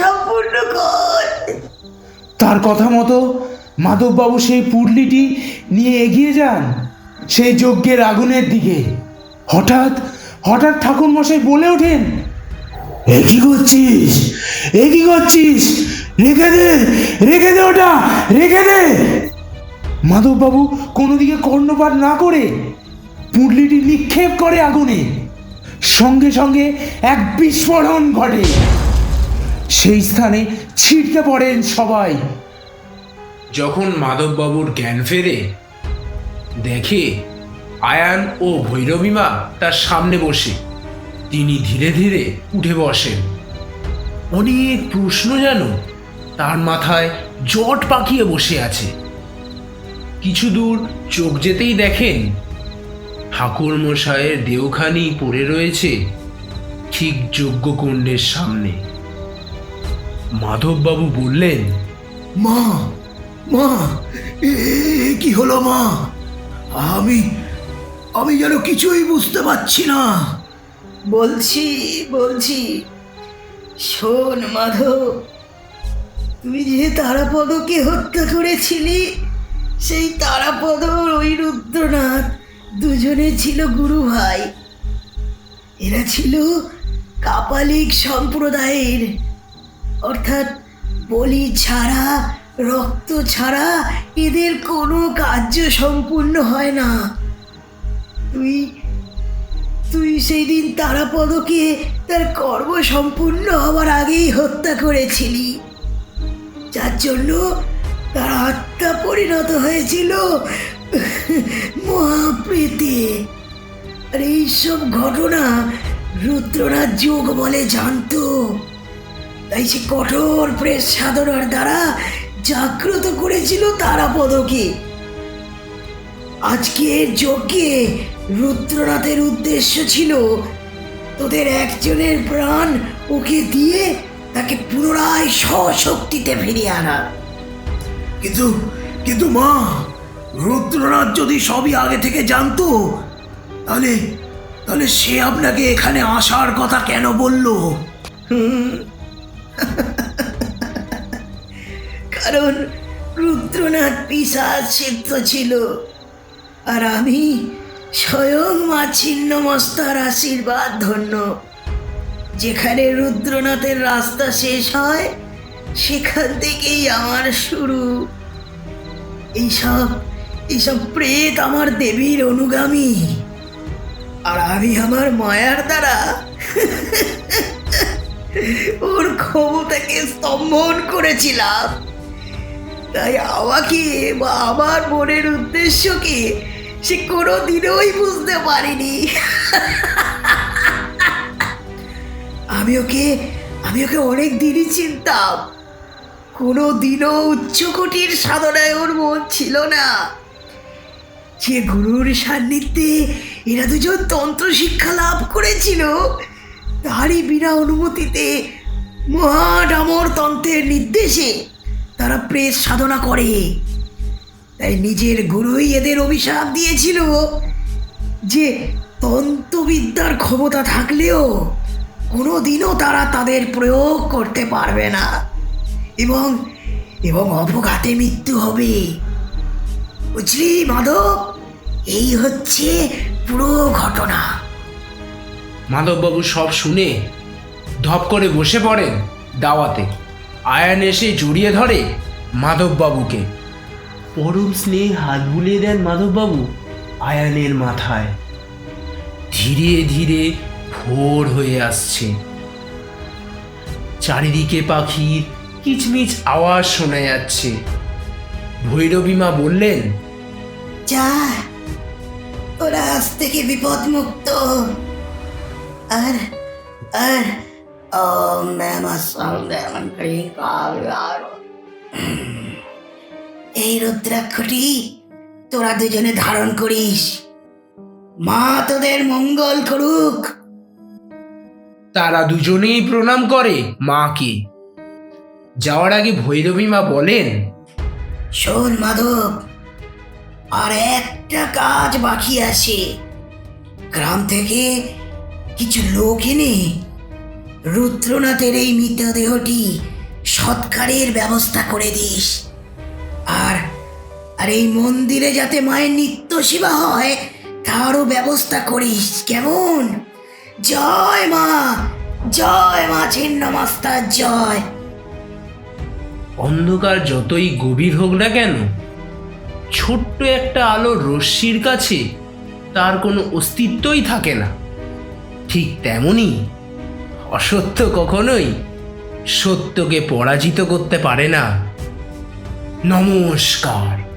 সম্পূর্ণ তার কথা মতো মাধববাবু সেই পুটলিটি নিয়ে এগিয়ে যান সেই যজ্ঞের আগুনের দিকে। হঠাৎ হঠাৎ ঠাকুর মশাই বলে ওঠেন, এ কি করছিস? এ কি করছিস? রেখে দে রেখে দে ওটা, রেখে দে। মাধববাবু কোনো দিকে কর্ণপাত না করে পুটলিটি নিক্ষেপ করে আগুনে। সঙ্গে সঙ্গে এক বিস্ফোরণ ঘটে। সেই স্থানে ছিটকে পড়েন সবাই। যখন মাধববাবুর জ্ঞান ফেরে, দেখে আয়ান ও ভৈরবীমা তার সামনে বসে। তিনি ধীরে ধীরে উঠে বসেন। অনেক প্রশ্ন যেন তার মাথায় জট পাকিয়ে বসে আছে। কিছু দূর চোখ যেতেই দেখেন ঠাকুর মশায়ের দেওখানি পড়ে রয়েছে ঠিক যজ্ঞকুণ্ডের সামনে। মাধববাবু বললেন মা মা এ কি হলো মা? আমি আমি যেন কিছুই বুঝতে পারছি না। বলছি বলছি শোন মাধব তুই যে তারাপদকে হত্যা করেছিলি সেই তারাপদ ওই রুদ্রনাথ দুজনে ছিল গুরু ভাই। এরা ছিল কাপালিক সম্প্রদায়ের। অর্থাৎ বলি ছাড়া, রক্ত ছাড়া এদের কোনো কার্য সম্পূর্ণ হয় না। তুই তুই সেই দিন তারাপদকে তার কর্ম সম্পূর্ণ হওয়ার আগেই হত্যা করেছিলি। যার জন্য তার আত্মা পরিণত হয়েছিল। মহাপ্রীতে। আর এইসব ঘটনা রুদ্রনাথ যোগ বলে জানতো। তাই সে কঠোর প্রেস সাধনার দ্বারা জাগ্রত করেছিল তারাপদকে আজকের যজ্ঞে রুদ্রনাথের উদ্দেশ্য ছিল তোদের একজনের প্রাণ ওকে দিয়ে তাকে পুনরায় স্বশক্তিতে ফিরিয়ে আনা। কিন্তু কিন্তু মা, রুদ্রনাথ যদি সবই আগে থেকে জানতো, তাহলে তাহলে সে আপনাকে এখানে আসার কথা কেন বলল? কারণ রুদ্রনাথ পিসাজ সিদ্ধ ছিল, আর আমি স্বয়ং মা ছিন্ন মস্তার আশীর্বাদ ধন্য। যেখানে রুদ্রনাথের রাস্তা শেষ হয় সেখান থেকেই আমার শুরু। এইসব এইসব প্রেত আমার দেবীর অনুগামী। আর আমি আমার মায়ার দ্বারা ওর ক্ষমতাকে স্তম্ভন করেছিলাম। তাই আমাকে বা আমার মনের উদ্দেশ্যকে সে কোনো দিনই বুঝতে পারিনি। আমি ওকে আমি ওকে অনেক দিনই চিনতাম। কোনো দিনও উচ্চকোটির সাধনায় ওর মন ছিল না। যে গুরুর সান্নিধ্যে এরা দুজন তন্ত্র শিক্ষা লাভ করেছিল, তারই বিনা অনুমতিতে মহাডামর তন্ত্রের নির্দেশে তারা প্রেস সাধনা করে। তাই নিজের গুরুই এদের অভিশাপ দিয়েছিল যে তন্ত্রবিদ্যার ক্ষমতা থাকলেও কোনো দিনও তারা তাদের প্রয়োগ করতে পারবে না। এবং এবং অপঘাতে মৃত্যু হবে। বুঝলি মাধব? এই হচ্ছে পুরো ঘটনা। মাধববাবু সব শুনে ধপ করে বসে পড়েন দাওয়াতে। আয়ান এসে জড়িয়ে ধরে মাধববাবুকে। পরম স্নেহে হাত বুলিয়ে দেন মাধববাবু আয়ানের মাথায়। ধীরে ধীরে ভোর হয়ে আসছে। চারিদিকে পাখির কিচমিচ আওয়াজ শোনা যাচ্ছে। ভৈরবীমা বললেন যা ওরা আজ থেকে বিপদ মুক্ত আর আর ওম নমঃ শিবায় এই রুদ্রাক্ষটি তোরা দুজনে ধারণ করিস। মা তোদের মঙ্গল করুক। তারা দুজনেই প্রণাম করে মাকে। যাওয়ার আগে ভৈরবী মা বলেন, শোন মাধব, আর একটা কাজ বাকি আছে। গ্রাম থেকে কিছু লোক এনে রুদ্রনাথের এই মৃতদেহটি সৎকারের ব্যবস্থা করে দিস। আর আর এই মন্দিরে যাতে মায়ের নিত্য সেবা হয়, তারও ব্যবস্থা করিস, কেমন? জয় মা জয় মা, ছিন্ন ছিন্নমাস্তার জয়। অন্ধকার যতই গভীর হোক না কেন, ছোট্ট একটা আলো রশ্মির কাছে তার কোনো অস্তিত্বই থাকে না। ঠিক তেমনই অসত্য কখনোই সত্যকে পরাজিত করতে পারে না। নমস্কার।